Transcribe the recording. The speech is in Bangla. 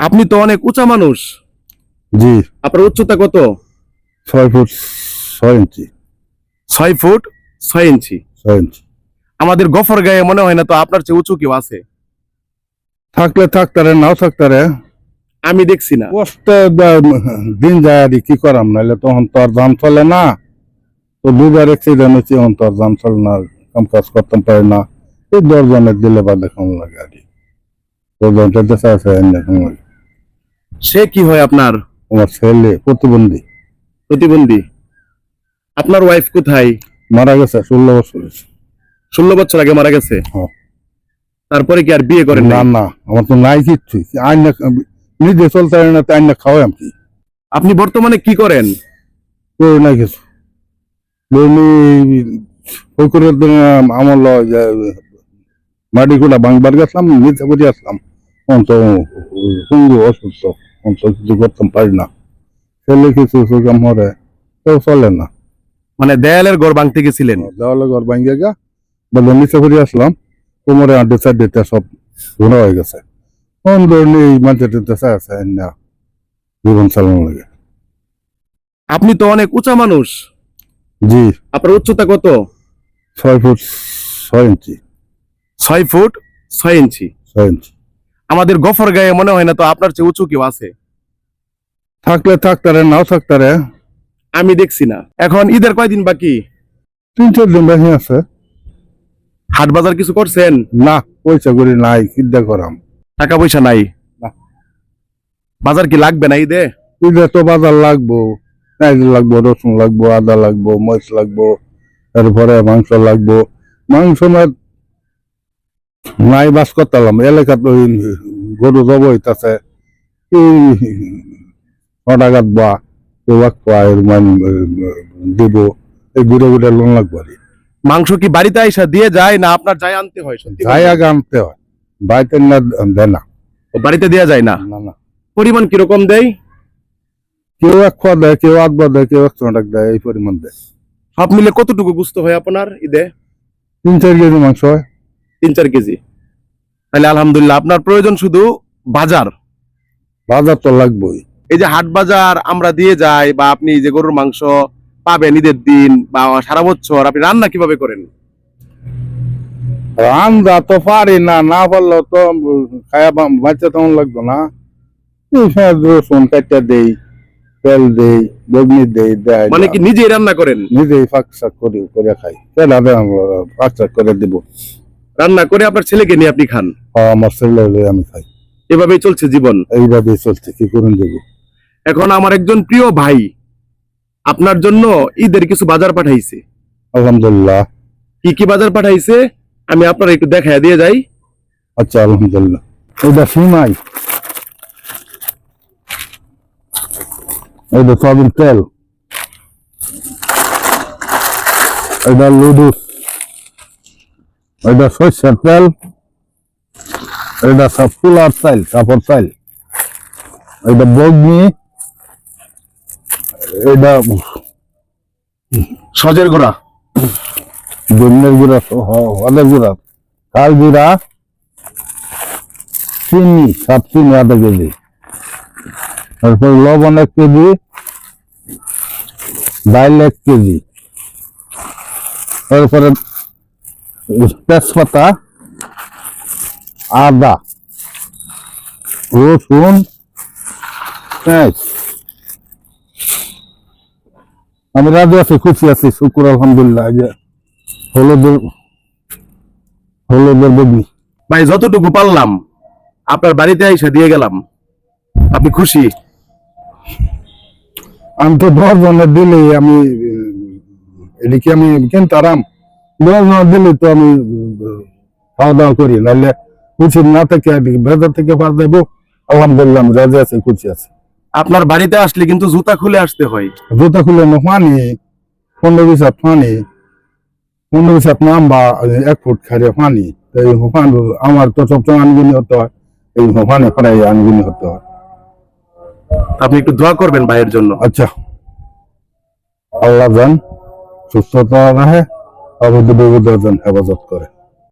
আপনি তো অনেক উঁচা মানুষ। জি। আপনার উচ্চতা কত? ছয় ফুট ছয় ইঞ্চি। ছয় ফুট ছয় ইঞ্চি। ছয় ইঞ্চি। আমাদের গফর গায়ে মনে হয় না তো আপনার চেয়ে উঁচু কেউ আছে? থাকলে থাকতারে নাও থাকতারে আমি দেখছি না। কষ্ট দিন যায় আর কি করাম নাহলে তখন তো আর দাম চলে না। তো দুবার অ্যাক্সিডেন্ট হচ্ছে এখন তো আর দাম চলে না কাম কাজ করতাম পারি না। এই দশজনের দিলে বা দেখান লাগে আর কি। দশজনটা দেশে আছে লাগে। সে কি হয় আপনার? আমার ছেলে প্রতিবন্ধী। প্রতিবন্ধী। আপনার ওয়াইফ কোথায়? মারা গেছে ষোলো বছর ষোলো বছর আগে মারা গেছে? হ্যাঁ। তারপরে কি আর বিয়ে করেন না না না আমার তো নাই কিচ্ছু। আইনা নিজে চলতে পারি না আইনা খাওয়াই আমি আপনি বর্তমানে কি করেন? কেউ নাই কিছু। ওই করে আমার মাটি গুলা ভাঙবার গেছিলাম নিচে করে আসলাম। অন্ত সঙ্গ অসুস্থ অন্ত কিছু করতাম পারি না। ছেলে কিছু সুগাম মরে কেউ চলে না। মানে দেয়ালের ঘর ভাঙতে গেছিলেন? দেওয়ালে ঘর ভাঙিয়ে গা বলে নিচে করে আসলাম কোমরে আড্ডে সব ঘোরা হয়ে গেছে। কোন ধরনের এই আছে না জীবন চালানো লাগে। আপনি তো অনেক উঁচা মানুষ। জি। আপনার উচ্চতা কত? ছয় ফুট ছয় ইঞ্চি। ছয় ফুট ছয় ইঞ্চি। ছয় ইঞ্চি। আমাদের গফর গায়ে মনে হয় না তো আপনার চেয়ে উঁচু কেউ আছে? থাকলে থাকতারে নাও থাকতারে আমি দেখছি না। এখন ঈদের কয়দিন বাকি? তিন চার দিন বেশি আছে। হাট বাজার কিছু করছেন? না পয়সা করি নাই কিদ্দা করাম। টাকা পয়সা নাই? না। বাজার কি লাগবে না ঈদে? ঈদে তো বাজার লাগবো পেঁয়াজ লাগবো রসুন লাগবো আদা লাগবো মরিচ লাগবো তারপরে মাংস লাগবো। মাংস না নাই বাস করতাম এলাকা তো ওই গরু জব হইতাছে এই কাটবা কেউ এক পায় দিব এই ঘুরে ঘুরে লোন লাগবো। মাংস কি বাড়িতে আইসা দিয়ে যায় না আপনার যাই আনতে হয়? সত্যি যাই আগে আনতে হয় বাড়িতে না দেয় না। বাড়িতে দেয়া যায় না? না না। পরিমাণ কীরকম দেয়? কেউ এক খোয়া দেয় কেউ আধবা দেয় কেউ এক চটাক দেয় এই পরিমাণ দেয়। সব মিলে কতটুকু বুঝতে হয় আপনার ঈদে? তিন চার কেজি মাংস হয়। তিন চার কেজি। তাহলে আলহামদুলিল্লাহ আপনার প্রয়োজন শুধু বাজার। বাজার তো লাগবেই। এই যে হাট বাজার আমরা দিয়ে যাই বা আপনি যে গরুর মাংস পাবেন ঈদের দিন বা সারা বছর আপনি রান্না কীভাবে করেন? রান্দা তো পারি না না পারলেও তো খায়া বাচ্চা তেমন লাগবে না। রসুন কাটা দেই তেল দেই বেগনি দেই দেয় মানে কি নিজেই রান্না করেন? নিজেই ফাঁক শাক করি করে খাই। কেন ফাঁক শাক করে দিব? রান্না করে আপনার ছেলেকে নিয়ে আপনি খান? আমার ছেলে আমি খাই। এভাবেই চলছে জীবন। এইভাবেই চলছে কি করুন দেব এখন আমার একজন প্রিয় ভাই আপনার জন্য ঈদের কিছু বাজার পাঠাইছে। আলহামদুলিল্লাহ। কি কি বাজার পাঠাইছে? আমি আপনার একটু দেখায় দিয়ে যাই। আচ্ছা আলহামদুলিল্লাহ। এটা সিমাই। এটা সয়াবিন তেল। এটা লুডুস। এটা সর্ষের তেল এটা সব ফুলার চাইল কাপড় চাইল এটা বগনি এটা সজের গোড়া। গমের গুঁড়া হদের গুঁড়া কাল জিরা চিনি সাত চিনি আধা কেজি। তারপর লবণ এক কেজি ডাইল এক কেজি। তারপরে তেজপাতা আদা রসুন পেঁয়াজ। আমি রাজি আছি খুশি আছি শুকুর আলহামদুলিল্লাহ যে হলুদের হলুদের বগনি ভাই যতটুকু পারলাম আপনার বাড়িতে এসে দিয়ে গেলাম। আপনি খুশি? আমি তো দশ জনের দিলে আমি এদিকে আমি কিনতে আরাম। দিলে তো আমি খাওয়া দাওয়া করি নাহলে খুশি না থেকে ভেতর থেকে পার দেবো। আলহামদুলিল্লাহ আমি রাজি আছি খুশি আছি। আপনার বাড়িতে আসলে কিন্তু জুতা খুলে আসতে হয়। জুতা খুলে না পানি পনেরো বিশ হাত পানি পনেরো বিশ হাত নাম্বা এক ফুট পানি। আমার তো সবসময় আনগুনি হতে হয় এই পানি প্রায় আনগুনি হতে হয়। আপনি একটু দোয়া করবেন ভাইয়ের জন্য। আচ্ছা। আল্লাহ সুস্থতা রাখে। অবৈধ বিবুদ্ধ হেফাজত করে।